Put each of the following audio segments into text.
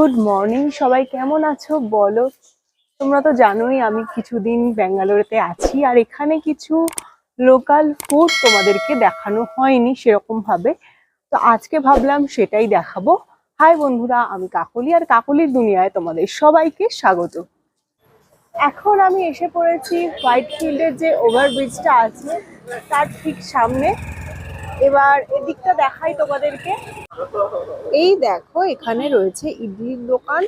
Good morning সবাই কেমন আছো? বলো, তোমরা তো জানোই আমি কিছুদিন ব্যাঙ্গালোরেতে আছি, আর এখানে কিছু লোকাল ফুড তোমাদেরকে দেখানো হয়নি সেরকম ভাবে তো আজকে ভাবলাম সেটাই দেখাবো। হাই বন্ধুরা, আমি কাকলি, আর কাকলির দুনিয়ায় তোমাদের সবাইকে স্বাগত। এখন আমি এসে পড়েছি হোয়াইট ফিল্ডের যে ওভারব্রিজটা আছে, তার ঠিক সামনে। এবার এদিকটা দেখাই তোমাদেরকে। এই দেখো, এখানে রয়েছে ইডলির দোকান।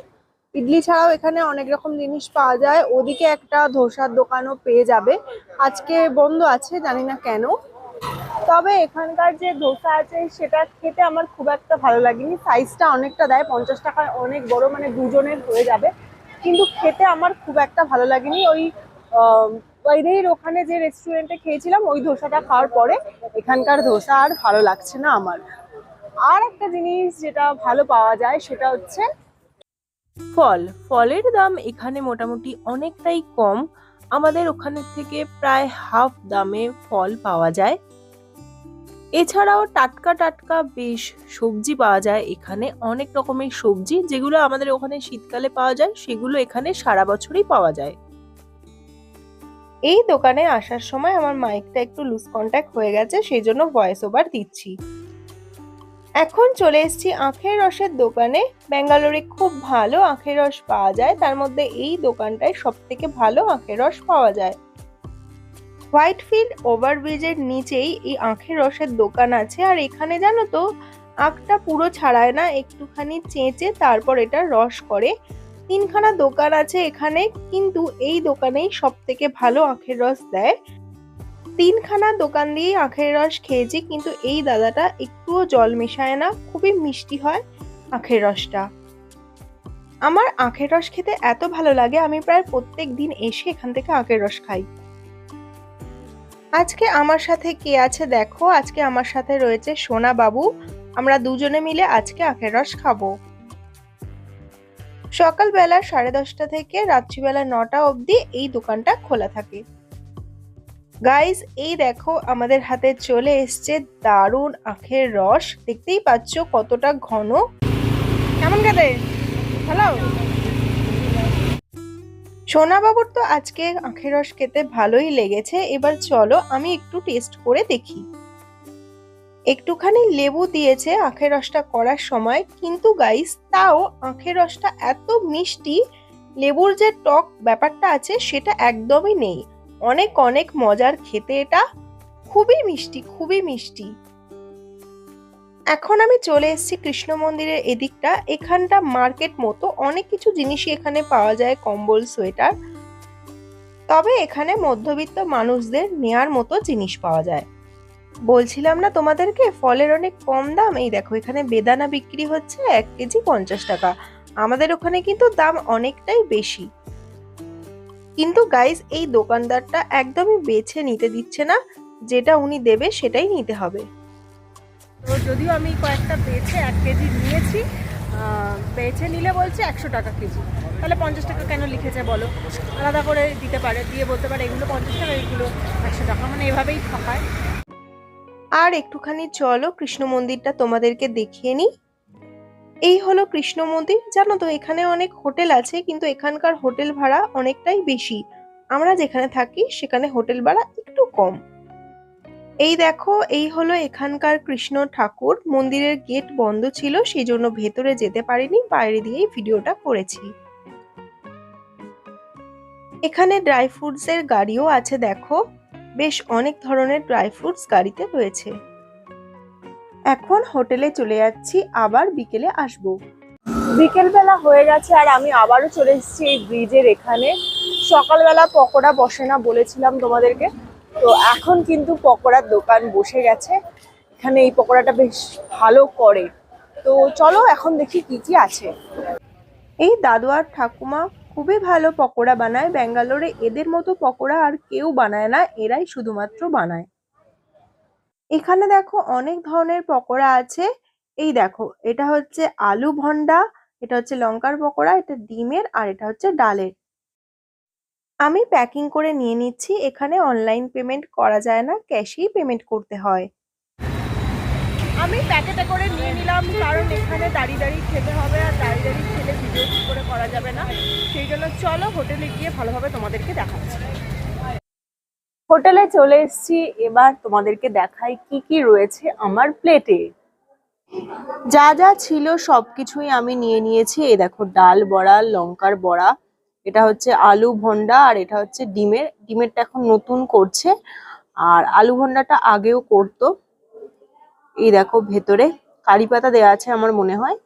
ইডলি ছাড়াও এখানে অনেক রকম জিনিস পাওয়া যায়। ওদিকে একটা ধোসার দোকানও পেয়ে যাবে। আজকে বন্ধ আছে, জানি না কেন। তবে এখানকার যে ধোসা আছে, সেটা খেতে আমার খুব একটা ভালো লাগেনি। সাইজটা অনেকটা দেয়, পঞ্চাশ টাকায় অনেক বড় মানে দুজনের হয়ে যাবে। কিন্তু খেতে আমার খুব একটা ভালো লাগেনি। ওই ওইদের ওখানে যে রেস্টুরেন্টে খেয়েছিলাম, ওই ধোসাটা খাওয়ার পরে এখানকার ধোসা আর ভালো লাগছে না আমার। আর একটা জিনিস যেটা ভালো পাওয়া যায়, সেটা হচ্ছে ফল। ফলের দাম এখানে মোটামুটি অনেকটাই কম। আমাদের ওখানের থেকে প্রায় হাফ দামে ফল পাওয়া যায়। এছাড়াও টাটকা টাটকা বেশ সবজি পাওয়া যায় এখানে। অনেক রকমের সবজি যেগুলো আমাদের ওখানে শীতকালে পাওয়া যায়, সেগুলো এখানে সারা বছরই পাওয়া যায়। এই দোকানে আসার সময় আমার মাইকটা একটু লুজ কন্ট্যাক্ট হয়ে গেছে, সেই জন্য ভয়েস ওভার দিচ্ছি। এখন চলে এসেছি আখের রসের দোকানে। ব্যাঙ্গালোরে খুব ভালো আখের রস পাওয়া যায়। তার মধ্যে এই দোকানটায় সব থেকে ভালো আখের রস পাওয়া যায়। হোয়াইট হোয়াইটফিল্ড ওভারব্রিজের নিচেই এই আখের রসের দোকান আছে। আর এখানে জানো তো, আখটা পুরো ছাড়ায় না, একটুখানি চেঁচে তারপর এটা রস করে। তিনখানা দোকান আছে এখানে, কিন্তু এই দোকানেই সব থেকে ভালো আখের রস দেয়। তিনখানা দোকান দিয়েই আখের রস খেয়েছি, কিন্তু এই দাদাটা একটুও জল মেশায় না, খুবই মিষ্টি হয় আখের রসটা। আমার আখের রস খেতে এত ভালো লাগে, আমি প্রায় প্রত্যেক দিন এসে এখান থেকে আখের রস খাই। আজকে আমার সাথে কে আছে দেখো, আজকে আমার সাথে রয়েছে সোনা বাবু আমরা দুজনে মিলে আজকে আখের রস খাব। সকালবেলা সাড়ে দশটা থেকে রাত্রিবেলা নটা অবধি এই দোকানটা খোলা থাকে। গাইস এই দেখো আমাদের হাতে চলে এসছে দারুণ আখের রস। দেখতেই পাচ্ছ কতটা ঘন। কেমন খেতে হ্যালো সোনা বাবুর তো আজকে আখের রস খেতে ভালোই লেগেছে। এবার চলো আমি একটু টেস্ট করে দেখি। একটুখানি লেবু দিয়েছে আখের রসটা করার সময়, কিন্তু গাইস তাও আখের রসটা এত মিষ্টি, লেবুর যে টক ব্যাপারটা আছে সেটা একদমই নেই। অনেক অনেক মজার খেতে এটা। খুবই মিষ্টি খুবই মিষ্টি। এখন আমি চলে এসেছি কৃষ্ণ মন্দিরের এদিকটা। এখানটা মার্কেট মতো, অনেক কিছু জিনিসই এখানে পাওয়া যায়, কম্বল, সোয়েটার। তবে এখানে মধ্যবিত্ত মানুষদের নেয়ার মতো জিনিস পাওয়া যায়। বলছিলাম না তোমাদেরকে? ফলের অনেক কম দাম। এই দেখো, এখানে বেদানা বিক্রি হচ্ছে এক কেজি পঞ্চাশ টাকা। আমাদের ওখানে কিন্তু দাম অনেকটাই বেশি। কিন্তু গাইস এই দোকানদারটা একদমই বেছে নিতে দিচ্ছে না। যেটা উনি দেবে, সেটাই নিতে হবে। তো যদিও আমি কয়েকটা বেছে, এক কেজি নিয়েছি বেছে নিলে বলছে একশো টাকা কেজি। তাহলে পঞ্চাশ টাকা কেন লিখেছে বলো? আলাদা করে দিতে পারে, দিয়ে বলতে পারে এগুলো পঞ্চাশ টাকা, এগুলো একশো টাকা। মানে এভাবেই ঠকায় আর একটুখানি চলো কৃষ্ণ মন্দিরটা তোমাদেরকে দেখিয়ে নিই। এই হলো কৃষ্ণ মন্দির। জানো তো, এখানে অনেক হোটেল আছে, কিন্তু এখানকার হোটেল ভাড়া অনেকটাই বেশি। আমরা যেখানে থাকি, সেখানে হোটেল ভাড়া একটু কম। এই দেখো, এই হলো এখানকার কৃষ্ণ ঠাকুর। মন্দিরের গেট বন্ধ ছিল, সেই জন্য ভেতরে যেতে পারিনি, বাইরে দিয়েই ভিডিওটা করেছি। এখানে ড্রাই ফ্রুটস এর গাড়িও আছে, দেখো। বেশ অনেক ধরনের ড্রাই ফ্রুটস গাড়িতে রয়েছে। এখন হোটেলে চলে যাচ্ছি আবার বিকেলে আসব। বিকেলবেলা হয়ে গেছে আর আমি আবারও চলে এসেছি এই ব্রিজের এখানে। সকালবেলা পকোড়া বসে না বলেছিলাম তোমাদেরকে। তো এখন কিন্তু পকোড়ার দোকান বসে গেছে। এখানে এই পকোড়াটা বেশ ভালো করে। তো চলো এখন দেখি কি কি আছে। এই দাদু আর ঠাকুমা খুবই ভালো পকোড়া বানায়। ব্যাঙ্গালোরে এদের মতো পকোড়া আর কেউ বানায় না, এরাই শুধুমাত্র বানায়। এখানে দেখো অনেক ধরনের পকোড়া আছে। এই দেখো, এটা হচ্ছে আলু ভন্ডা এটা হচ্ছে লঙ্কার পকোড়া, এটা ডিমের আর এটা হচ্ছে ডালের। আমি প্যাকিং করে নিয়ে নিচ্ছি, এখানে অনলাইন পেমেন্ট করা যায় না, ক্যাশেই পেমেন্ট করতে হয়। আমি প্যাকেটে করে নিয়ে নিলাম, কারণ এখানে দাঁড়িয়ে দাঁড়িয়ে খেতে হবে আর দাঁড়িয়ে দাঁড়িয়ে খেলে ভিডিও ঠিক করে করা যাবে না। সেই জন্য চলো হোটেলে গিয়ে ভালোভাবে তোমাদেরকে দেখাচ্ছি। হোটেলে চলে এসেছি, এবার তোমাদেরকে দেখাই কি কি রয়েছে আমার প্লেটে। যা যা ছিল সবকিছুই আমি নিয়ে নিয়েছি। এই দেখো, ডাল বড়া, লঙ্কার বড়া, এটা হচ্ছে আলু ভন্ডা আর এটা হচ্ছে ডিমের। ডিমেরটা এখন নতুন করছে। আর আলু ভন্ডাটা আগেও করতো। এই দেখো ভেতরে কারি পাতা দেওয়া আছে আমার মনে হয়।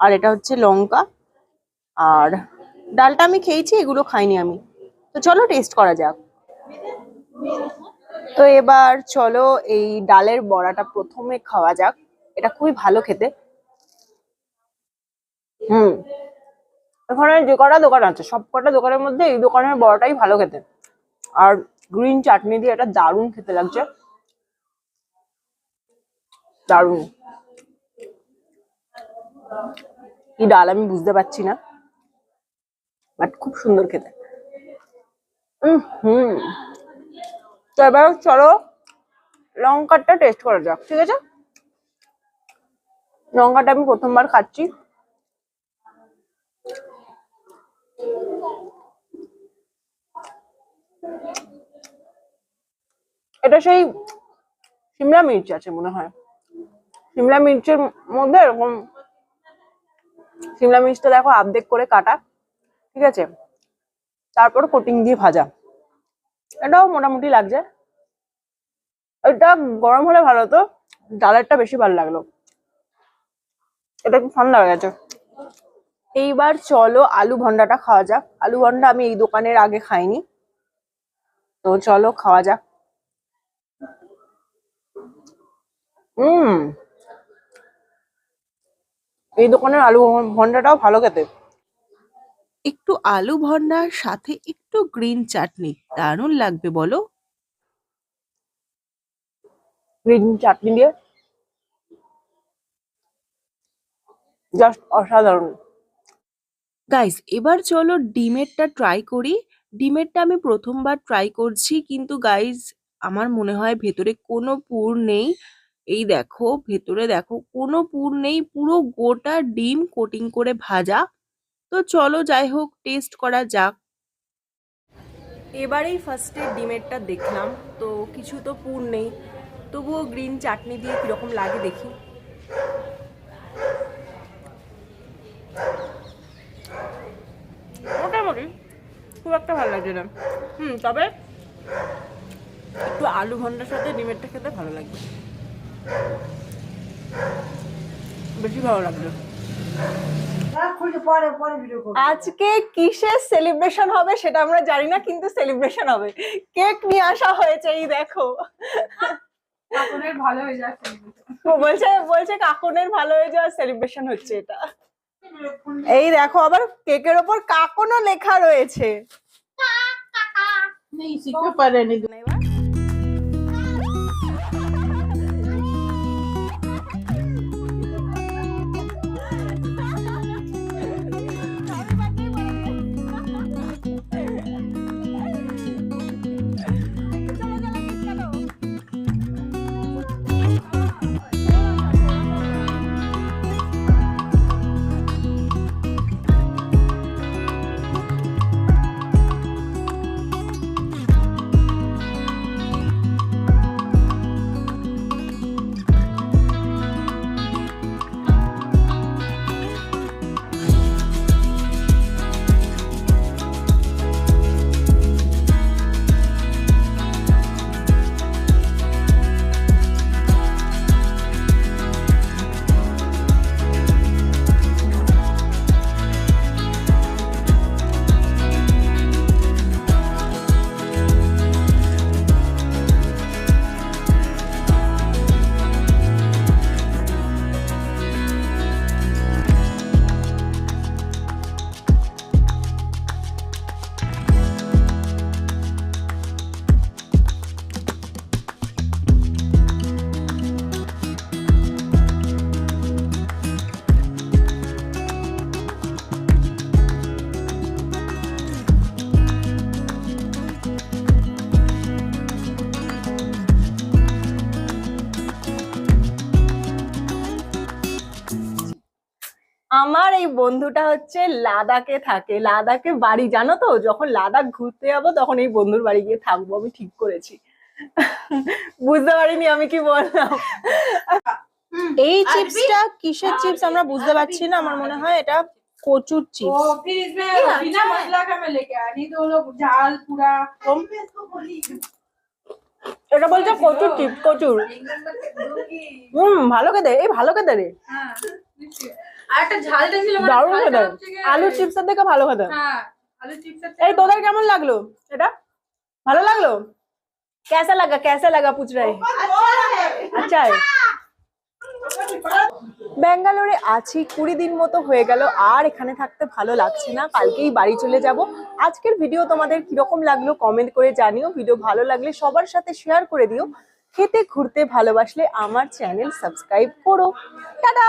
আর এটা হচ্ছে লঙ্কা। আর ডালটা আমি খেয়েছি, এগুলো খাইনি আমি। তো চলো টেস্ট করা যাক। তো এবার চলো এই ডালের বড়াটা প্রথমে খাওয়া যাক। এটা খুবই ভালো খেতে। হুম। এখানে যে কটা দোকান আছে, সব কটা দোকানের মধ্যে এই দোকানের বড়াটাই ভালো খেতে। আর গ্রিন চাটনি দিয়ে এটা দারুণ খেতে লাগছে। দারুণ। কি ডাল আমি বুঝতে পারছি না। বাট খুব সুন্দর খেতে। হুম। তো এবার চলো লঙ্কাটা টেস্ট করা যাক, ঠিক আছে? লঙ্কাটা আমি প্রথমবার খাচ্ছি। এটা সেই সিমলা মির্চ আছে মনে হয়। সিমলা মির্চের মধ্যে এরকম সিমলা মির্চটা দেখো আর্ধেক করে কাটা, ঠিক আছে? তারপর কোটিং দিয়ে ভাজা। এটাও মোটামুটি লাগছে। এটা গরম হলে ভালো হতো, ডালেরটা বেশি ভালো লাগল। এটা একটু ঠান্ডা হয়ে গেছে। এইবার চলো আলু ভন্ডাটা খাওয়া যাক। আলু ভন্ডা আমি এই দোকানের আগে খাইনি। তো চলো খাওয়া যাক। হুম এই দোকানের আলু ভন্ডাটাও ভালো খেতে। একটু আলু ভর্নার সাথে একটু গ্রিন চাটনি। দারুণ লাগবে বলো। গ্রিন চাটনি দিয়ে জাস্ট অসাধারণ। গাইস এবার চলো ডিমেরটা ট্রাই করি। ডিমেরটা আমি প্রথমবার ট্রাই করছি কিন্তু গাইস আমার মনে হয় ভেতরে কোনো পুর নেই। এই দেখো, ভেতরে দেখো, কোনো পুর নেই, পুরো গোটা ডিম কোটিং করে ভাজা। তো চলো যাই হোক টেস্ট করা যাক। এবারেই ফার্স্টে ডিমেরটা দেখলাম, তো কিছু তো পুর নেই। তবুও গ্রিন চাটনি দিয়ে কীরকম লাগে দেখি। মোটামুটি, খুব একটা ভালো লাগছে না। হুম, তবে একটু আলু ভন্ডার সাথে ডিমেরটা খেতে ভালো লাগবে। বেশি ভালো লাগবে আজকে কিসের সেলিব্রেশন হবে সেটা আমরা জানি না কিন্তু সেলিব্রেশন হবে। কেক নিয়ে আসা হয়েছে এই দেখো। ভালো হয়ে যায় বলছে বলছে কাকুনের ভালো হয়ে যাওয়ার সেলিব্রেশন হচ্ছে এটা। এই দেখো আবার কেকের ওপর কাকনও লেখা রয়েছে। নেই শিখতে পারেনি। আমার এই বন্ধুটা হচ্ছে লাদাখে থাকে লাদাখে বাড়ি জানো তো যখন লাদাখ ঘুরতে যাবো তখন এই বন্ধুর বাড়ি গিয়ে থাকবো আমি ঠিক করেছি বুঝতে পারিনি আমি কি বললাম এই চিপসটা কিসের চিপস আমরা বুঝতে পারছি না আমার মনে হয় এটা কচুর চিপস वो फिर इसमें बिना मसाला का मैं लेके आया नहीं तो वो लोग झाल पूरा এটা বলছে কচুর চিপস কচুর হুম ভালো খেতে এই ভালো খেতে রে হ্যাঁ আর একটা ঝালটা ছিল মানে দারুণ ঝালটা খেতে হচ্ছে গিয়ে- আলু চিপসের থেকে ভালো খেতে হ্যাঁ আলু চিপসের এই তোদের কেমন লাগলো এটা ভালো লাগলো कैसा लगा कैसा लगा पूछ रहे हैं अच्छा है ব্যাঙ্গালোরে আছি কুড়ি দিন মতো হয়ে গেল আর এখানে থাকতে ভালো লাগছে না কালকেই বাড়ি চলে যাব আজকের ভিডিও তোমাদের কিরকম লাগলো কমেন্ট করে জানিও ভিডিও ভালো লাগলে সবার সাথে শেয়ার করে দিও খেতে ঘুরতে ভালোবাসলে আমার চ্যানেল সাবস্ক্রাইব করো টাটা